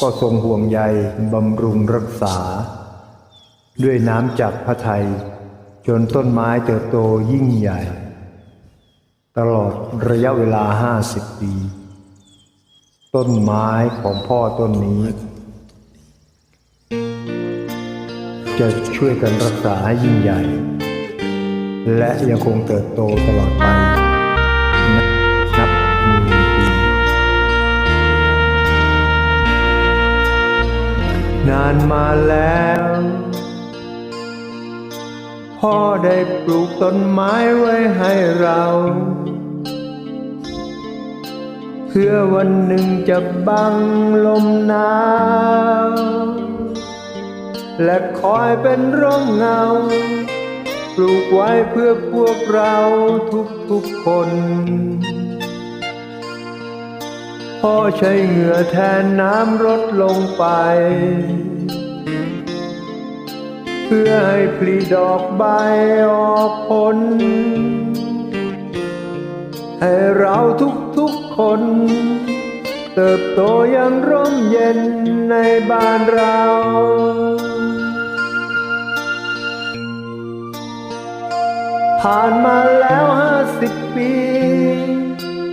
ก็ทรงห่วงใยบำรุงรักษา ด้วยน้ำจากพระไทย จนต้นไม้เติบโตยิ่งใหญ่ ตลอดระยะเวลาห้าสิบปี ต้นไม้ของพ่อต้นนี้ จะช่วยกันรักษาให้ยิ่งใหญ่ และยังคงเติบโตตลอดไป นานมาแล้ว พ่อได้ปลูกต้นไม้ไว้ให้เรา เพื่อวันหนึ่งจะบังลมหนาว และคอยเป็นร่มเงา ปลูกไว้เพื่อพวกเราทุกๆคน พ่อใช้เหงื่อแทนน้ำลดลงไป เพื่อให้ผลิดอกใบออกผล ให้เราทุกๆคน เติบโตอยังร่มเย็นในบ้านเราผ่านมาแล้วห้าสิบปี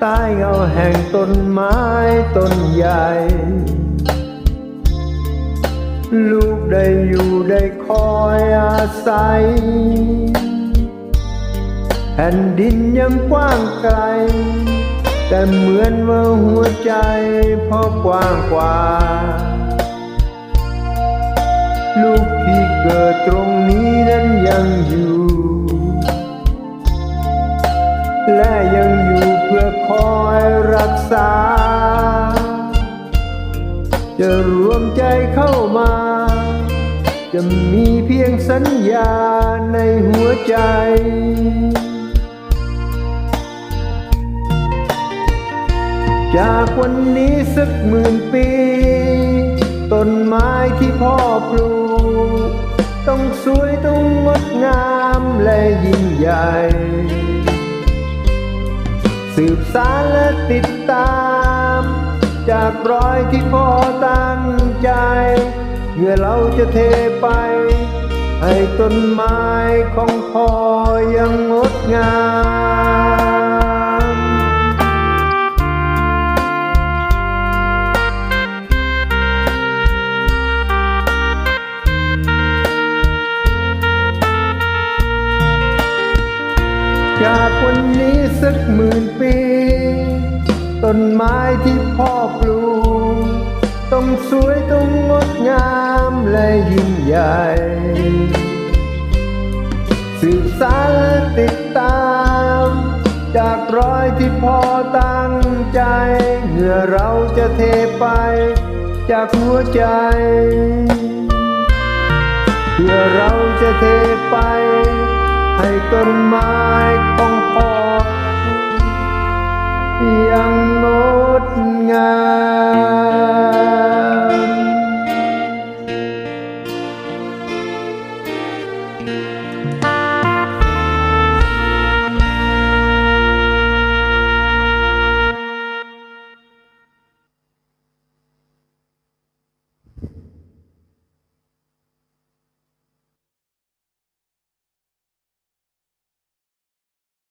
ใต้เงาแห่งต้นไม้ต้นใหญ่ ลูกได้อยู่ได้คอยอาศัย แผ่นดินยังกว้างไกล แต่เหมือนว่าหัวใจพ่อกว้างกว่า ลูกที่เกิดตรงนี้นั้นยังอยู่ และยังอยู่ คอยรักษา จะรวมใจเข้ามา จะมีเพียงสัญญาในหัวใจจากวันนี้สักหมื่นปี ต้นไม้ที่พ่อปลูก ต้องสวยต้องงดงามและยิ่งใหญ่ สืบสารและติดตาม จากรอยที่พ่อตั้งใจเมื่อเราจะเทไป ให้ต้นไม้ของพ่อยังงดงาม จากวันนี้สักหมื่นปี ต้นไม้ที่พ่อปลูก ต้องสวยต้องงดงามและยิ่งใหญ่ สืบสารและติดตาม จากรอยที่พ่อตั้งใจเมื่อเราจะเทไป จากหัวใจเพื่อเราจะเทไป ให้ต้นไม้ของพอยังงดงาม